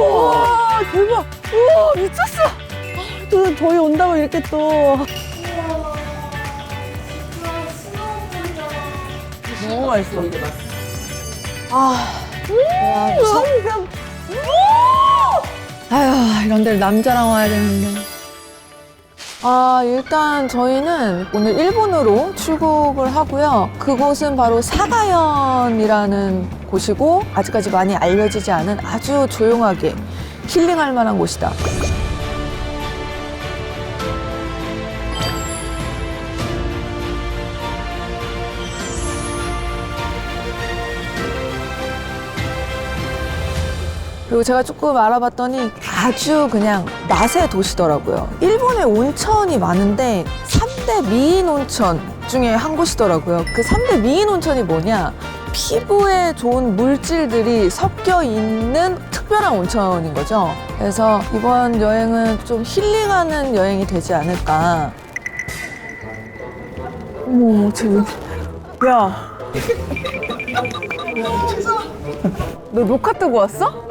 우와 대박. 우와 미쳤어. 아, 또 저희 온다고 이렇게 또. 너무 맛있어. 아, 와, 무슨 그냥. 아휴, 이런 데를 남자랑 와야 되는데. 아, 일단 저희는 오늘 일본으로 출국을 하고요. 그곳은 바로 사가현이라는 곳이고, 아직까지 많이 알려지지 않은 아주 조용하게 힐링할 만한 곳이다. 그리고 제가 조금 알아봤더니 아주 그냥 맛의 도시더라고요. 일본에 온천이 많은데 3대 미인 온천 중에 한 곳이더라고요. 그 3대 미인 온천이 뭐냐? 피부에 좋은 물질들이 섞여 있는 특별한 온천인 거죠. 그래서 이번 여행은 좀 힐링하는 여행이 되지 않을까. 어머, 쟤 왜- 야. 너 녹화 뜨고 왔어?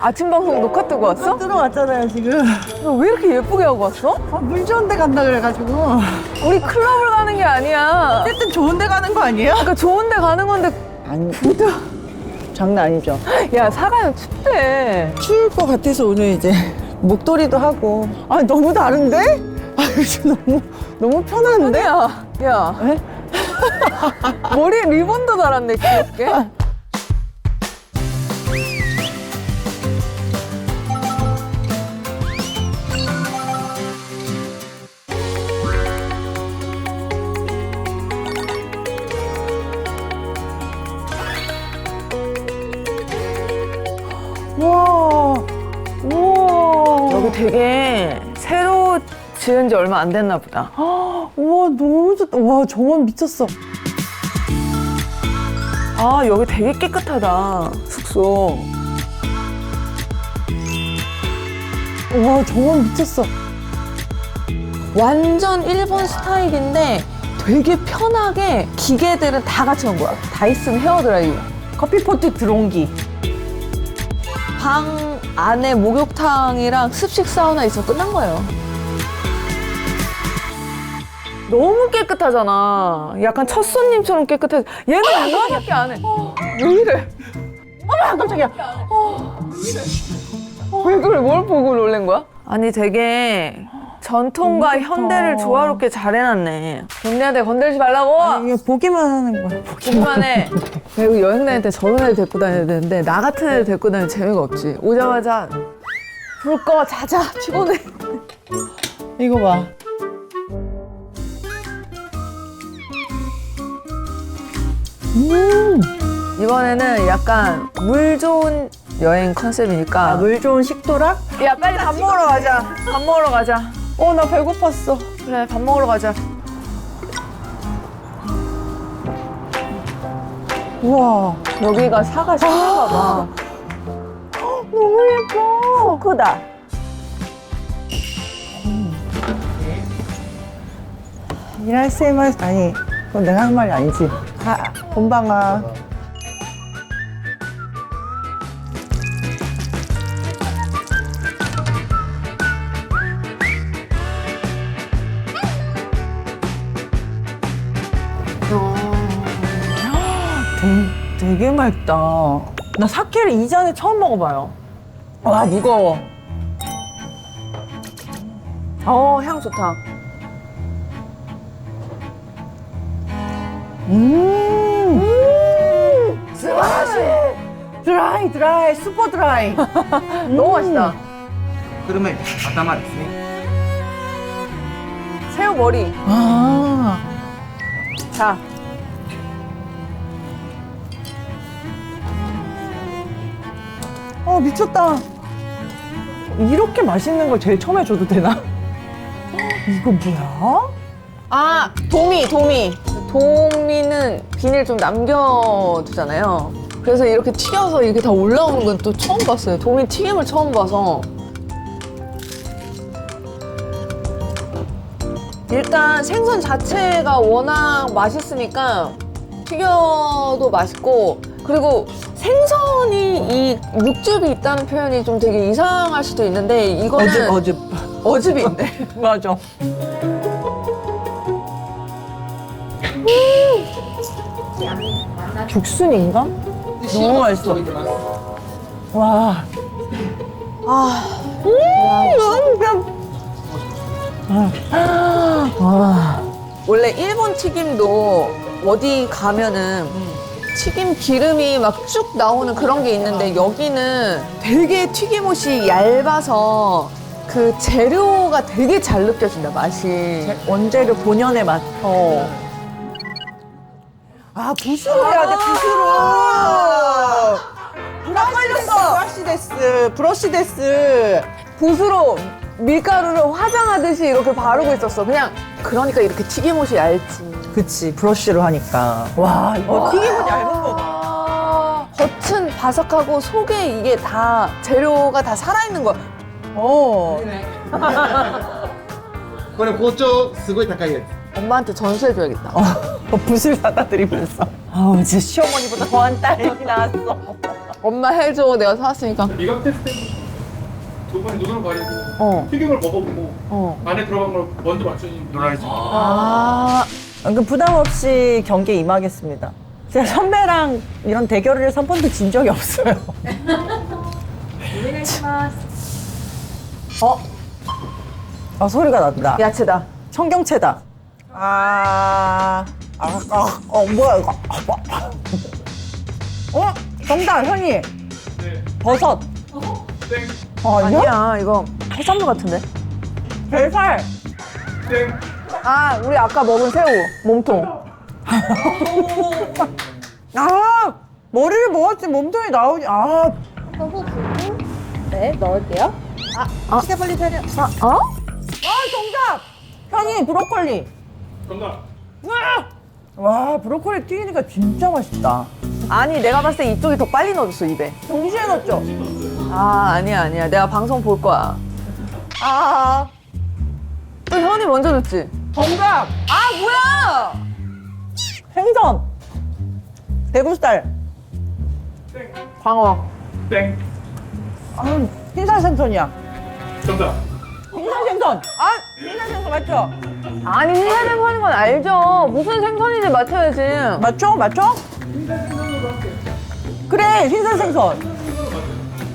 아침 방송 녹화 뜨고 왔어? 들어왔잖아요 지금. 너 왜 이렇게 예쁘게 하고 왔어? 아, 물 좋은 데 간다 그래가지고. 우리 클럽을 가는 게 아니야. 어쨌든 좋은 데 가는 거 아니에요? 그러니까 좋은 데 가는 건데 아니. 장난 아니죠. 야 사가연 춥대. 추울 것 같아서 오늘 이제 목도리도 하고. 아 너무 다른데? 아 이거 너무 너무 편한데? 야, 야. 에? 머리에 리본도 달았네 귀엽게. 되게 새로 지은 지 얼마 안 됐나 보다. 우와 너무 좋다. 와 정원 미쳤어. 아 여기 되게 깨끗하다 숙소. 와 정원 미쳤어. 완전 일본 스타일인데 되게 편하게 기계들은 다 갖춰 놓은 거야. 다이슨 헤어드라이기. 커피포트 드론기. 방 안에 목욕탕이랑 습식 사우나 있으면 끝난 거예요. 너무 깨끗하잖아. 약간 첫 손님처럼 깨끗해. 얘는 이거밖에 안 해. 왜 이래? 아 깜짝이야. 왜 그래? 뭘 보고 놀란 거야? 아니 되게 전통과 너무 좋다. 현대를 조화롭게 잘 해놨네. 동네한테 건들지 말라고. 아, 이거 보기만 하는 거야. 보기만 해. 그리고 여행 다닐 때 저런 애들 데리고 다녀야 되는데 나 같은 애들 데리고 다니면 재미가 없지. 오자마자 불 꺼, 자자, 피곤해. 이거 봐. 음. 이번에는 약간 물 좋은 여행 컨셉이니까. 아, 물 좋은 식도락? 야, 빨리 밥 먹으러 가자. 밥 먹으러 가자. 어, 나 배고팠어. 그래, 밥 먹으러 가자. 우와. 여기가 사가 시내가 봐. 너무 예뻐. 크다. 이라세마 아니, 그건 내가 한 말이 아니지. 아, 본방아. 되게 맛있다. 나 사케를 이전에 처음 먹어봐요. 와, 무거워. 어, 향 좋다. 음. 드라이. 드라이, 드라이, 슈퍼 드라이. 너무 맛있다. 음. 그러면 아다마 됐어요. 새우 머리. 아. 자, 어, 미쳤다. 이렇게 맛있는 걸 제일 처음에 줘도 되나? 이거 뭐야? 아, 도미, 도미. 도미는 비닐 좀 남겨두잖아요. 그래서 이렇게 튀겨서 이렇게 다 올라오는 건 또 처음 봤어요. 도미 튀김을 처음 봐서. 일단 생선 자체가 워낙 맛있으니까 튀겨도 맛있고 그리고 생선이 이 육즙이 있다는 표현이 좀 되게 이상할 수도 있는데 이거는 어즙, 어즙. 이 있네. 맞아. 죽순인가? 너무 맛있어. 와. 아, 음, 아, 와. 원래 일본 튀김도 어디 가면은 튀김 기름이 막 쭉 나오는 그런 게 있는데 여기는 되게 튀김옷이 얇아서 그 재료가 되게 잘 느껴진다 맛이. 원재료 본연의 맛. 어. 아, 부스로 해야 돼, 부스로. 브러쉬 데스, 브러쉬 데스, 브러쉬 데스. 붓으로 밀가루를 화장하듯이 이렇게 바르고 있었어. 그냥 그러니까 이렇게 튀김옷이 얇지. 그치, 브러쉬로 하니까. 와, 이거 튀김은 얇은 거다. 아, 겉은 바삭하고 속에 이게 다 재료가 다 살아있는 거야. 어. これ包丁すごい高いやつ 엄마한테 전수해줘야겠다. 어, 붓을 사다 드리면서. 아우, 진짜 시어머니보다 더한 딸이 나왔어. 엄마 해줘. 내가 사왔으니까. 미각 테스트 두 번에 눈을 가리고 어, 튀김을 먹어보고 어. 안에 들어간 걸 먼저 맞추시면 노라이즈. 아, 그 부담 없이 경기에 임하겠습니다. 제가 선배랑 이런 대결을 해서 한 번도 진 적이 없어요. 어? 아, 소리가 난다. 야채다. 청경채다. 아, 아, 아, 어, 뭐야, 이거. 아, 뭐. 어? 정답, 현이. 네. 버섯. 땡, 어, 아니야? 아니야, 이거 해산물 같은데? 별살. 땡. 아, 우리 아까 먹은 새우. 몸통. 아, 머리를 먹었지, 몸통이 나오지. 아, 네, 넣을게요. 아, 시간 빨리 차려. 아, 어? 아, 정답! 현이, 브로콜리. 정답. 와, 브로콜리 튀기니까 진짜 맛있다. 아니, 내가 봤을 때 이쪽이 더 빨리 넣어줬어, 입에. 동시에 넣었죠? 아, 아니야, 아니야. 내가 방송 볼 거야. 아, 또 현이 먼저 줬지? 정답! 아, 뭐야! 생선. 대구살. 광어. 땡. 아, 흰살 생선이야. 정답. 흰살 생선. 아, 흰살 생선 맞죠? 아니, 흰살생 하는 건 알죠. 무슨 생선인지 맞춰야지. 맞죠? 맞죠? 그래, 흰살 생선.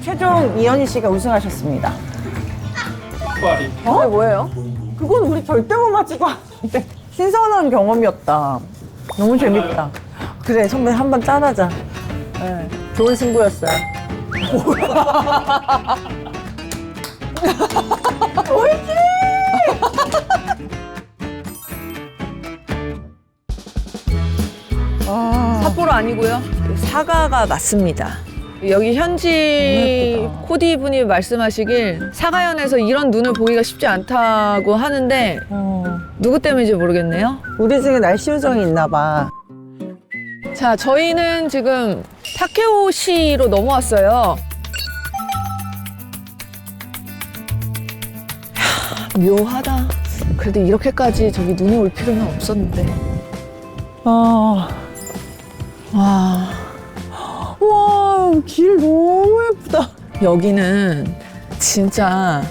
최종 이현희 씨가 우승하셨습니다. 파리. 그게 뭐예요? 그건 우리 절대 못것 같은데. 신선한 경험이었다. 너무 재밌다. 그래, 선배 한 번 짠하자. 네, 좋은 승부였어요. 삿포로 아니고요. 사과가 맞습니다. 여기 현지 코디 분이 말씀하시길 사과연에서 이런 눈을 보기가 쉽지 않다고 하는데 어, 누구 때문인지 모르겠네요. 우리 중에 날씨 요정이 있나 봐. 자, 저희는 지금 타케오시로 넘어왔어요. 하, 묘하다. 그래도 이렇게까지 저기 눈이 올 필요는 없었는데. 아, 와, 와, 길 너무 예쁘다. 여기는 진짜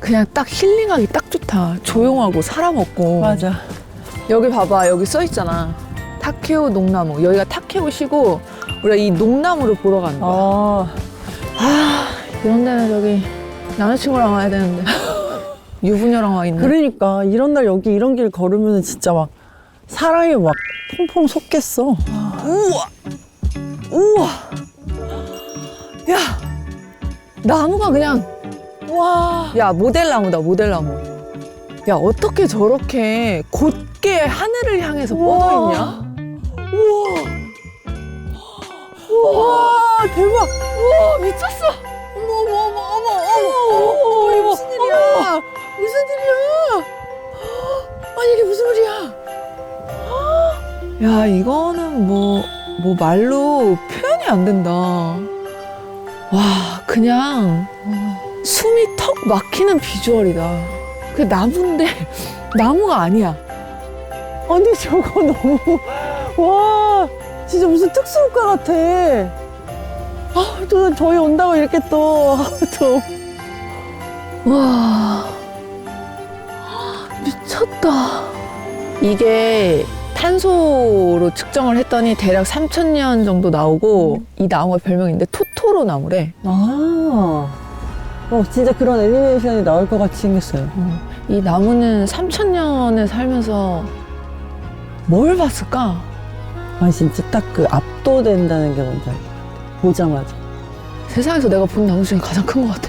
그냥 딱 힐링하기 딱 좋다. 조용하고 사람 없고. 맞아. 여기 봐봐. 여기 써 있잖아. 타케오 농나무. 여기가 타케오시고 우리가 이 농나무를 보러 가는 거야. 아, 아, 이런 데는 저기 남자친구랑 와야 되는데. 유부녀랑 와 있네. 그러니까 이런 날 여기 이런 길 걸으면 진짜 막 사랑이 막 퐁퐁 솟겠어. 우와! 우와! 야! 나무가 그냥, 와, 야, 모델나무다, 모델나무. 야, 어떻게 저렇게 곧게 하늘을 향해서 뻗어 있냐? 와, 대박. 우와, 미쳤어! 어머, 어머, 어머, 어머, 어머, 어머, 이거 무슨 일이야? 무슨 일이야? 아니, 이게 무슨 일이야? 야, 이거는 뭐, 뭐 말로 표현이 안 된다. 와, 그냥 숨이 턱 막히는 비주얼이다. 그 나무인데, 나무가 아니야. 아니 저거 너무 와, 진짜 무슨 특수효과 같아. 아, 또 저희 온다고 이렇게 또, 또. 와 미쳤다. 이게 탄소로 측정을 했더니 대략 3,000년 정도 나오고 이 나무가 별명인데 토토로 나무래. 아. 어, 진짜 그런 애니메이션이 나올 것 같이 생겼어요. 이 나무는 3,000년을 살면서 뭘 봤을까? 아, 진짜 딱 그 압도된다는 게 뭔지 알것 같아. 보자마자. 세상에서 내가 본 나무 중에 가장 큰 것 같아.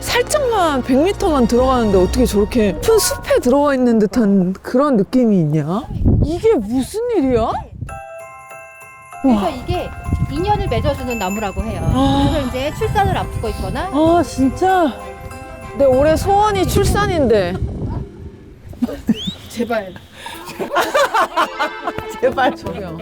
살짝 만 100m만 들어가는데 어떻게 저렇게 큰 숲에 들어와 있는 듯한 그런 느낌이 있냐? 이게 무슨 일이야? 그래서 이게 인연을 맺어주는 나무라고 해요. 아. 그래서 이제 출산을 앞두고 있거나 아, 진짜. 내 올해 소원이 출산인데. 제발. 제발. 저기요.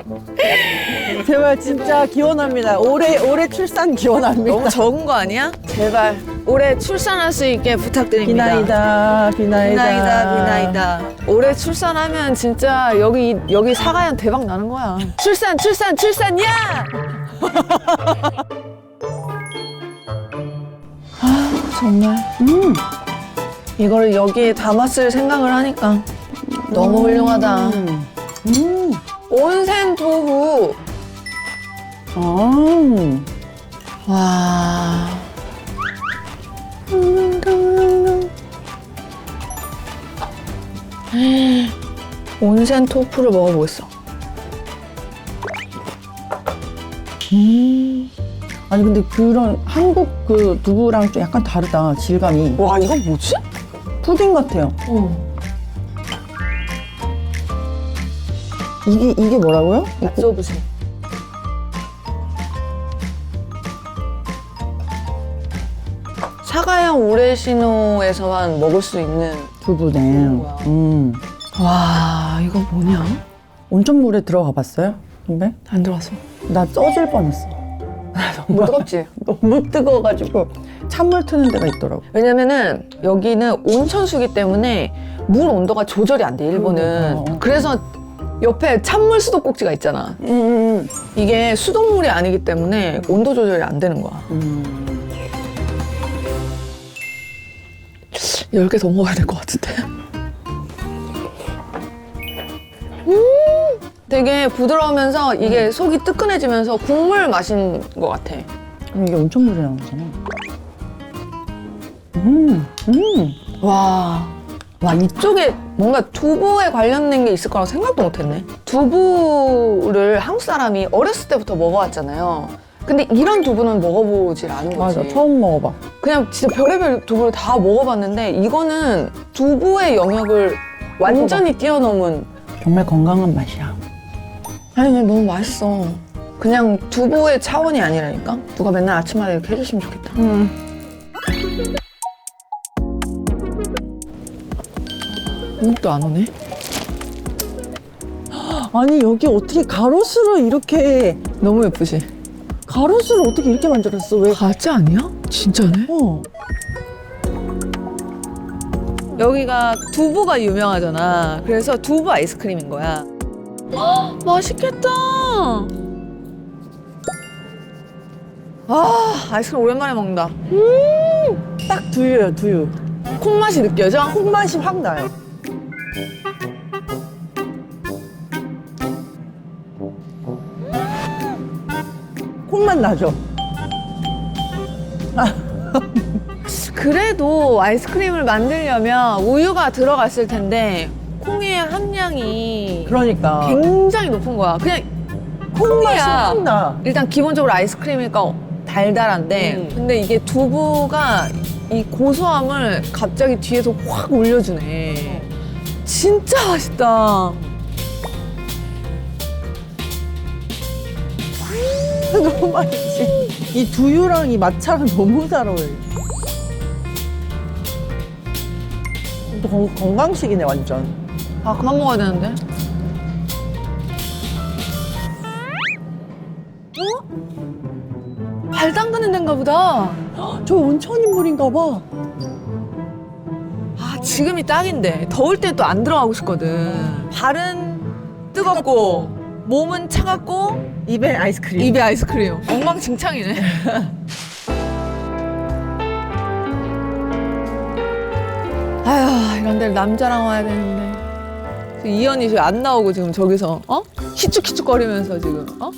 제발 진짜 기원합니다. 올해, 올해 출산 기원합니다. 너무 적은 거 아니야? 제발. 올해 출산할 수 있게 부탁드립니다. 비나이다, 비나이다. 비나이다, 비나이다. 올해 출산하면 진짜 여기, 여기 사가연 대박 나는 거야. 출산, 출산, 출산이야! 아, 정말. 음. 이거를 여기에 담았을 생각을 하니까 너무 훌륭하다. 음. 음. 온센 도구. 아. 와. 온센 토프를 먹어보겠어. 음. 아니 근데 그런 한국 그 두부랑 좀 약간 다르다 질감이. 와, 이건 뭐지? 푸딩 같아요. 어. 이게 이게 뭐라고요? 맛줘보세요. 사과향 오레시노에서만 먹을 수 있는 두부네. 거야. 음. 와 이거 뭐냐? 온천물에 들어가 봤어요? 근데 안 들어왔어. 나 쪄질 뻔했어. 뭐 뜨겁지? 너무 뜨거워가지고 찬물 트는 데가 있더라고. 왜냐면은 여기는 온천수기 때문에 물 온도가 조절이 안 돼 일본은. 그러니까. 그래서 옆에 찬물 수도꼭지가 있잖아. 음. 이게 수돗물이 아니기 때문에 온도 조절이 안 되는 거야. 음. 10개 더 먹어야 될 것 같은데. 음, 되게 부드러우면서 이게 속이 뜨끈해지면서 국물 맛인 것 같아. 이게 온천물에 나온 거잖아. 음. 음. 와, 와 이쪽에 뭔가 두부에 관련된 게 있을 거라고 생각도 못 했네. 두부를 한국 사람이 어렸을 때부터 먹어왔잖아요. 근데 이런 두부는 먹어보질 않은 거지. 맞아. 처음 먹어봐. 그냥 진짜 별의별 두부를 다 먹어봤는데 이거는 두부의 영역을 완전히 뛰어넘은 정말 건강한 맛이야. 아니 그냥 너무 맛있어 그냥 두부의 차원이 아니라니까 누가 맨날 아침마다 이렇게 해줬으면 좋겠다 음. 음도 안 오네 아니 여기 어떻게 가로수로 이렇게 너무 예쁘지? 가로수를 어떻게 이렇게 만들었어? 왜? 가짜 아니야? 진짜네? 어. 여기가 두부가 유명하잖아 그래서 두부 아이스크림인 거야 헉, 맛있겠다 아 아이스크림 오랜만에 먹는다 딱 두유예요, 두유. 콩맛이 느껴져? 콩맛이 확 나요. 콩맛 나죠? 그래도 아이스크림을 만들려면 우유가 들어갔을 텐데 콩의 함량이 그러니까. 굉장히 높은 거야. 그냥 콩맛이 콩이야. 확 나. 일단 기본적으로 아이스크림이니까 달달한데 음. 근데 이게 두부가 이 고소함을 갑자기 뒤에서 확 올려주네. 진짜 맛있다. 너무 맛있지. 이 두유랑 이 마차가 너무 잘 어울려. 또 건, 건강식이네, 완전. 아 그만 먹어야 되는데. 어? 발 담그는 데인가 보다. 저 온천 인물인가 봐. 아, 지금이 딱인데. 더울 때 또 안 들어가고 싶거든. 발은 뜨겁고, 몸은 차갑고, 입에 아이스크림. 입에 아이스크림. 엉망진창이네. 아휴, 이런 데를 남자랑 와야 되는데. 이현이 지금 안 나오고 지금 저기서, 어? 희죽희죽거리면서 지금, 어?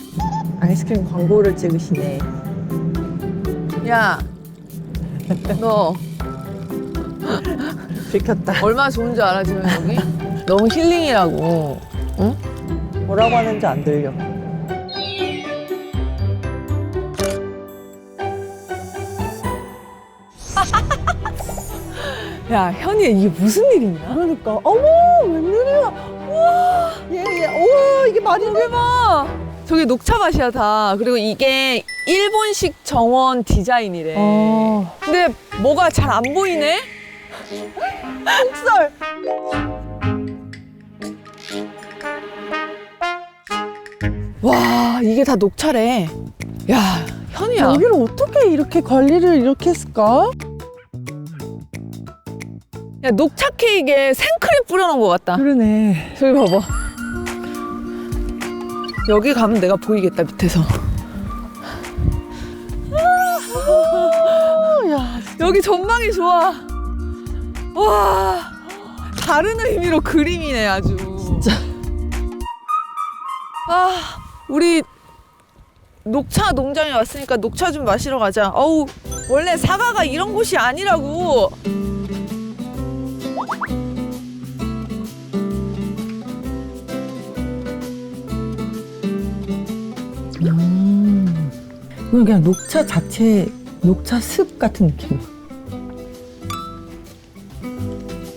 아이스크림 광고를 찍으시네. 야, 너 들켰다. 얼마나 좋은 줄 알아, 지금 여기? 너무 힐링이라고. 응? 뭐라고 하는지 안 들려. 야, 현이야, 이게 무슨 일이냐? 그러니까 어머 웬일이야. 와 예예. 오 이게 말이 돼. 대박! 저게 녹차 맛이야, 다. 그리고 이게 일본식 정원 디자인이래. 어. 근데 뭐가 잘 안 보이네? 쌀. 와, 이게 다 녹차래. 야, 현이야. 여기를 어떻게 이렇게 관리를 이렇게 했을까? 야, 녹차 케이크에 생크림 뿌려놓은 것 같다. 그러네. 저기 봐봐. 여기 가면 내가 보이겠다, 밑에서. 야 여기 전망이 좋아. 와, 다른 의미로 그림이네, 아주. 진짜. 아, 우리 녹차 농장에 왔으니까 녹차 좀 마시러 가자. 어우, 원래 사과가 이런 곳이 아니라고. 그냥 녹차 자체 녹차 습 같은 느낌.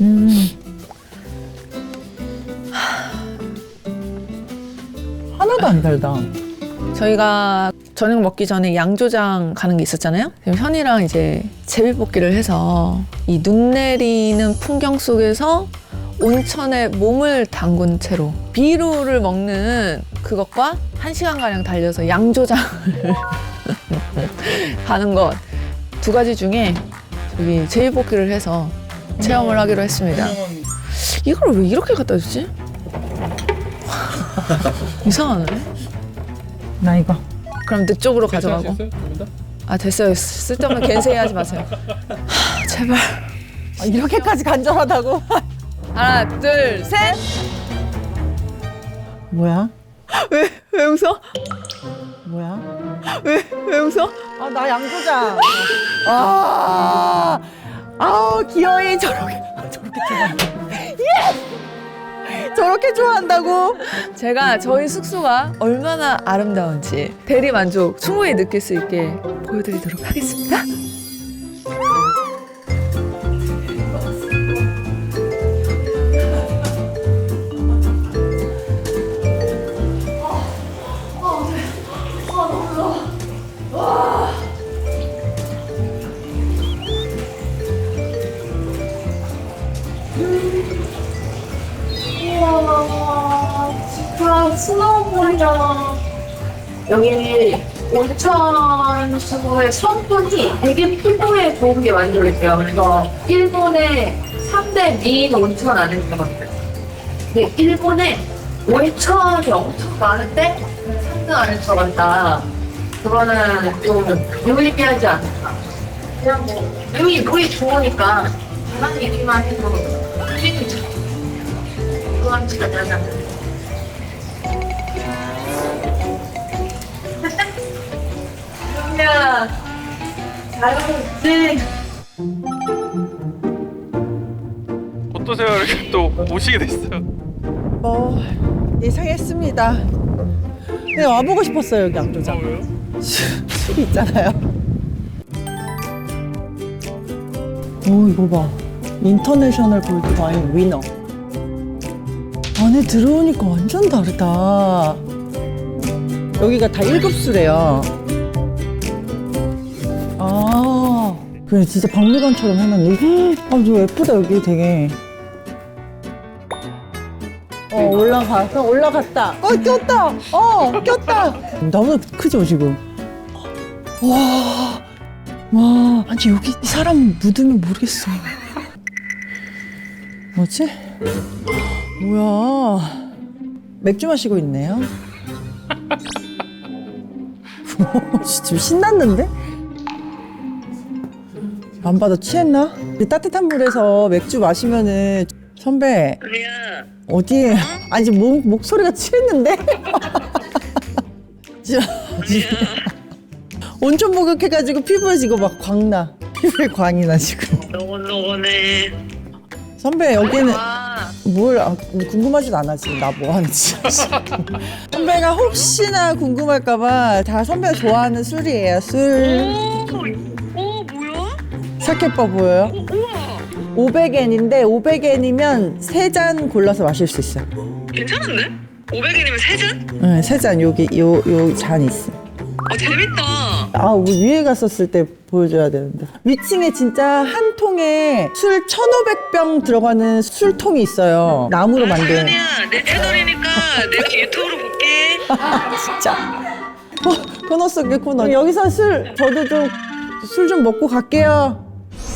음. 하나도 안 달다. 저희가 저녁 먹기 전에 양조장 가는 게 있었잖아요. 그럼 현이랑 이제 제비뽑기를 해서 이 눈 내리는 풍경 속에서 온천에 몸을 담근 채로 비루를 먹는 그것과 한 시간 가량 달려서 양조장을 가는 것 두 가지 중에 저기 제비뽑기를 해서 체험을 하기로 했습니다. 이걸 왜 이렇게 갖다 주지? 이상하네. 나 이거. 그럼 내 쪽으로 가져가고. 아 됐어요. 쓸데없는 겐세이 하지 마세요. 하, 제발. 아, 이렇게까지 간절하다고? 하나, 둘, 셋. 뭐야? 왜, 왜 웃어? 뭐야? 왜, 왜 웃어? 아, 나 양조장. 아, 아우, 기어이 저렇게, 저렇게 좋아한다. 예! 저렇게 좋아한다고? 제가 저희 숙소가 얼마나 아름다운지 대리 만족 충분히 느낄 수 있게 보여드리도록 하겠습니다. 스노우볼이잖아. 여기 온천 수구의 성분이 되게 피부에 좋은 게 많이 들어있대요. 그래서 일본의 3대 미인 온천 안에 들어갔어요. 근데 일본에 온천이 엄청 많은데 3등 안에 들어간다. 그거는 좀 유의미하지 않을까. 그냥 뭐, 물이, 물이 좋으니까 가만히 있기만 해도 그건 진짜 대단한 야, 잘하고 있지? 어떠세요? 이렇게 또 오시게 됐어요. 뭐, 예상했습니다. 근데 와보고 싶었어요, 여기 양조장. 아, 왜요? 술이 있잖아요. 오, 이거 봐. 인터내셔널 골드 와인 위너. 안에 들어오니까 완전 다르다. 여기가 다 1급수래요. 그래, 진짜 박물관처럼 해놨네. 아, 저 예쁘다, 여기 되게. 어, 올라가서 올라갔다. 어, 꼈다. 어, 꼈다. 너무 크죠, 지금? 와, 와, 아니 여기 이 사람 묻으면 모르겠어. 뭐지? 뭐야? 맥주 마시고 있네요. 지금 신났는데? 안 받아 취했나? 이 따뜻한 물에서 맥주 마시면은 선배. 어디에? 아니 지금 목, 목소리가 취했는데? 지금 온천 목욕해가지고 피부에 지금 막 광나. 피부에 광이 나 지금. 노곤노곤해. 선배 여기는 아, 뭘 아, 궁금하지도 않아 지금. 나 뭐 하는지 선배가 혹시나 궁금할까봐 다 선배가 좋아하는 술이에요 술. 오? 사케빠 보여요? 우와, 500엔인데 500엔이면 세 잔 골라서 마실 수 있어요 괜찮은데? 500엔이면 세 잔? 응, 세잔 여기 요요잔 있어 아, 재밌다. 아 우리 위에 갔었을 때 보여줘야 되는데 위층에 진짜 한 통에 술 1500병 들어가는 술통이 있어요 나무로 만든 사연이야, 내 채널이니까 내가 유튜브로 볼게. 진짜. 어, 코너. 여기서 술, 저도 좀, 술 좀 먹고 갈게요.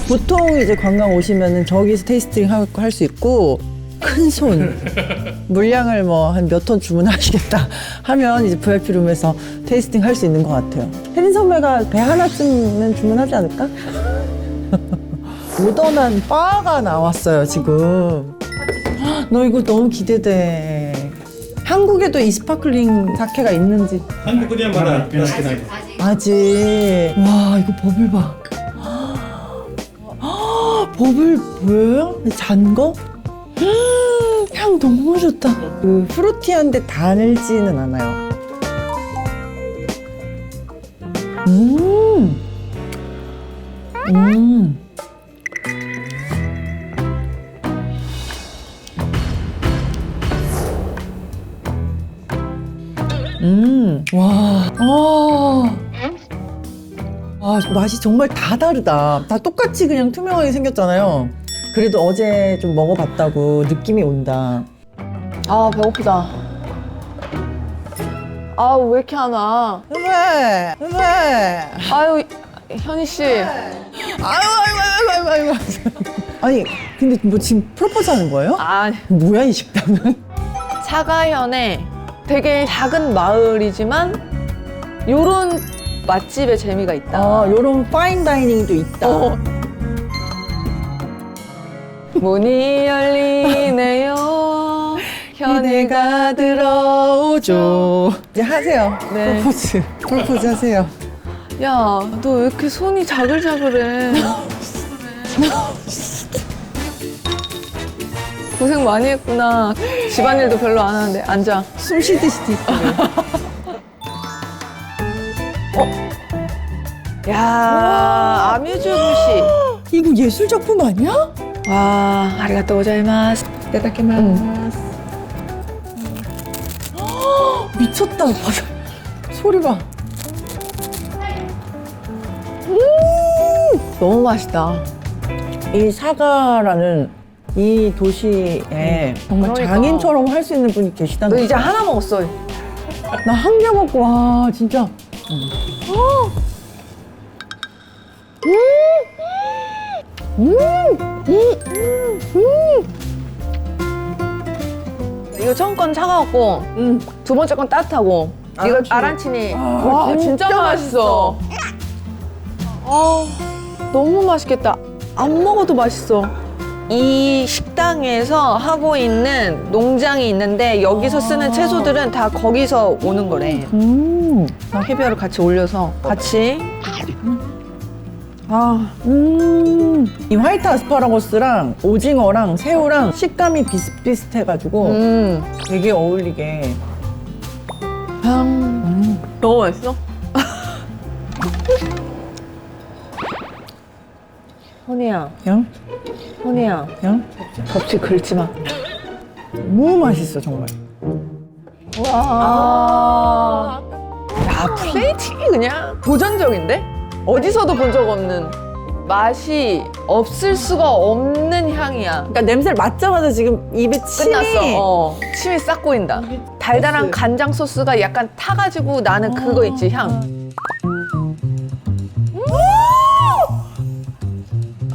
보통 이제 관광 오시면은 저기서 테이스팅 할 수 있고 큰 손 물량을 뭐 한 몇 톤 주문하시겠다 하면 이제 VIP 룸에서 테이스팅 할 수 있는 것 같아요. 혜린 선배가 배 하나쯤은 주문하지 않을까? 모던한 바가 나왔어요 지금. 너 이거 너무 기대돼. 한국에도 이 스파클링 사케가 있는지 한국 그냥 말아 아직 아직 아직 와 이거 버블 봐. 버블 보여요? 잔 거? 음, 향 너무 좋다 그 프루티한데 달지는 않아요 음, 음. 음, 와, 아, 아, 맛이 정말 다 다르다. 다 똑같이 그냥 투명하게 생겼잖아요. 그래도 어제 좀 먹어봤다고 느낌이 온다. 아 배고프다. 아 왜 이렇게 안 와? 왜? 왜? 아유 현희 씨. 아유, 아유, 아유, 아유, 아유. 아니, 근데 뭐 지금 프로포즈 하는 거예요? 아 뭐야, 이 식당은? 사가현에 되게 작은 마을이지만 요런 맛집의 재미가 있다. 아, 요런 파인 다이닝도 있다. 어. 문이 열리네요. 현이가 들어오죠. 이제 하세요. 네. 프로포즈. 프로포즈 하세요. 야, 너 왜 이렇게 손이 자글자글해? 고생 많이 했구나. 집안일도 별로 안 하는데 앉아. 숨 쉬듯이 디스 야, 아뮤즈 부시. 이거 예술 작품 아니야? 와, 아리가또 고자이마스. 내다키마스. 미쳤다. 봐. 소리 봐. 너무 맛있다. 이 사가라는 이 도시에 정말 그러니까. 장인처럼 할 수 있는 분이 계시다는 너 이제 하나 먹었어. 나 한 개 먹고 와 진짜 이거 처음 건 차가웠고, 음. 두 번째 건 따뜻하고, 이거 아란치니. 아, 와, 진짜 진짜, 맛있어. 아, 너무 맛있겠다. 안 먹어도 맛있어. 이 식당에서 하고 있는 농장이 있는데 여기서 쓰는 채소들은 다 거기서 오는 거래. 음. 캐비어를 같이 올려서 같이. 아, 음. 이 화이트 아스파라거스랑 오징어랑 새우랑 식감이 비슷비슷해가지고 음, 되게 어울리게 음. 너무 맛있어. honey야, 그냥 honey야, 그냥 접시 긁지 마. 너무 맛있어 정말 와. 야, 플레이팅이 그냥 도전적인데? 어디서도 본 적 없는 맛이 없을 수가 없는 향이야. 그러니까 냄새를 맡자마자 지금 입에 침이 끝났어. 어. 침이 싹 고인다. 달달한 간장 소스가 약간 타가지고 나는 그거 있지, 향.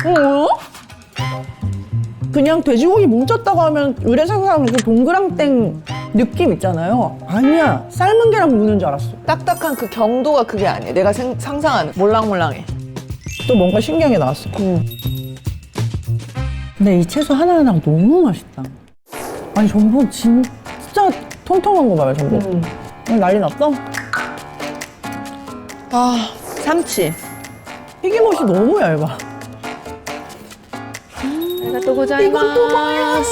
어? 그냥 돼지고기 뭉쳤다고 하면 의뢰 생각하면 그 동그랑땡 느낌 있잖아요. 아니야. 삶은 계란 묻는 줄 알았어. 딱딱한 그 경도가 그게 아니에요. 내가 생- 상상하는 몰랑몰랑해. 또 뭔가 신기한 게 나왔어. 근데 이 채소 하나하나가 너무 맛있다. 아니 전복 진짜 통통한 거 봐요 전복. 오늘 난리 났어? 아 삼치. 튀김옷이 너무 얇아. 내가 또 고자 이건 또 뭐야?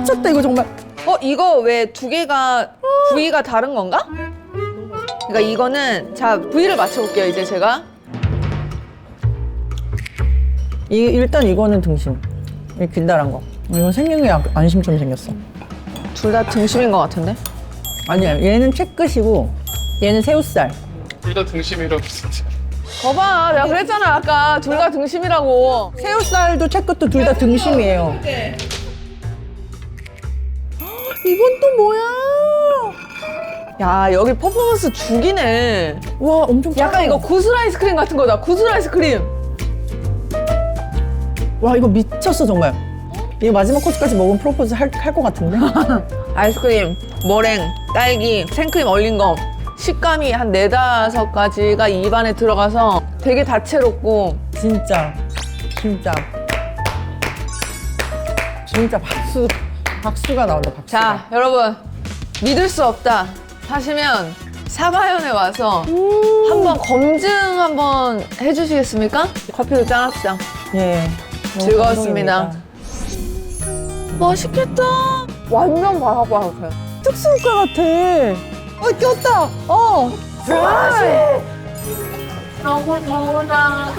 미쳤다 이거 정말. 어 이거 왜 두 개가 부위가 다른 건가? 그러니까 이거는 자 부위를 맞춰볼게요 이제 제가 이 일단 이거는 등심. 이 길다란 거. 이건 생긴 게 약- 안심 좀 생겼어. 둘 다 등심인 것 같은데 아니야 얘는 채끝이고 얘는 새우살. 둘 다 등심이라고 진짜. 거봐 내가 그랬잖아 아까 둘 다 등심이라고 새우살도 채끝도 둘 다 등심이에요. 이건 또 뭐야? 야 여기 퍼포먼스 죽이네 와 엄청 약간 작아. 이거 구슬 아이스크림 같은 거다 구슬 아이스크림 와 이거 미쳤어 정말. 이거 마지막 코스까지 먹으면 프로포즈 할 것 같은데? 아이스크림 머랭 딸기 생크림 얼린 거 식감이 한 네다섯 가지가 입안에 들어가서 되게 다채롭고 진짜 진짜 진짜 박수 박수가 나온다 박수. 자 여러분 믿을 수 없다 하시면 사바연에 와서 한번 검증 한번 해주시겠습니까? 커피도 짠합시다 예. 너무 즐거웠습니다. 감동입니다. 맛있겠다 완전 바삭바삭해 특수효과 같아. 어 꼈다. 어. 너무 너무나